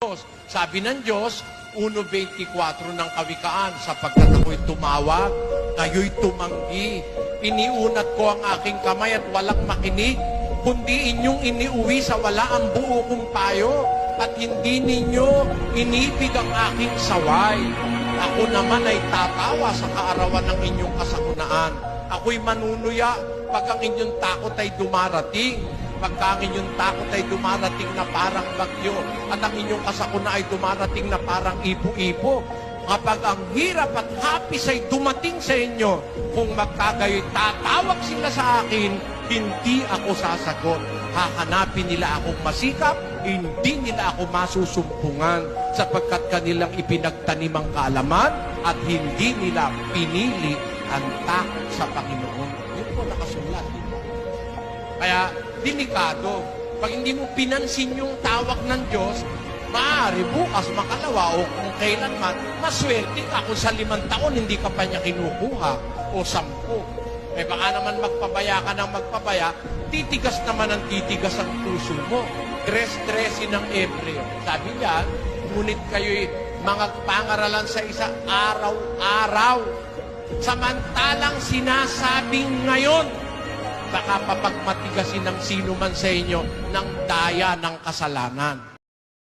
Diyos. Sabi ng Diyos, 1.24 ng kawikaan, sapagkat ako'y tumawag, kayo'y tumanggi. Iniunat ko ang aking kamay at walang makinig, kundi inyong iniuwi sa wala ang buo kong payo, at hindi ninyo inibig ang aking saway. Ako naman ay tatawa sa kaarawan ng inyong kasakunaan. Ako'y manunuya pag ang inyong takot ay dumarating pagka ang inyong takot ay dumarating na parang bagyo at ang inyong kasakuna ay dumarating na parang ipo-ipo. Kapag ang hirap at hapis ay dumating sa inyo, kung magkagayoy tatawag sila sa akin, hindi ako sasagot. Hahanapin nila akong masikap, hindi nila ako masusumpungan sapagkat kanilang ipinagtanim ang kaalaman at hindi nila pinili ang takot sa Panginoon. Yun po nakasulat. Kaya, delikado. Pag hindi mo pinansin yung tawag ng Diyos, maaari bukas, makalawa, o kung kailanman, maswerte ka kung sa limang taon hindi ka pa niya kinukuha, o sampu. Eh baka naman magpabaya ka ng magpabaya, titigas naman ang titigas ang puso mo. Tres-tresi ng Ebreo. Sabi niya, ngunit kayo'y mga pangaralan sa isa araw-araw. Samantalang sinasabing ngayon, baka papagmatigasin ng sino man sa inyo ng daya ng kasalanan.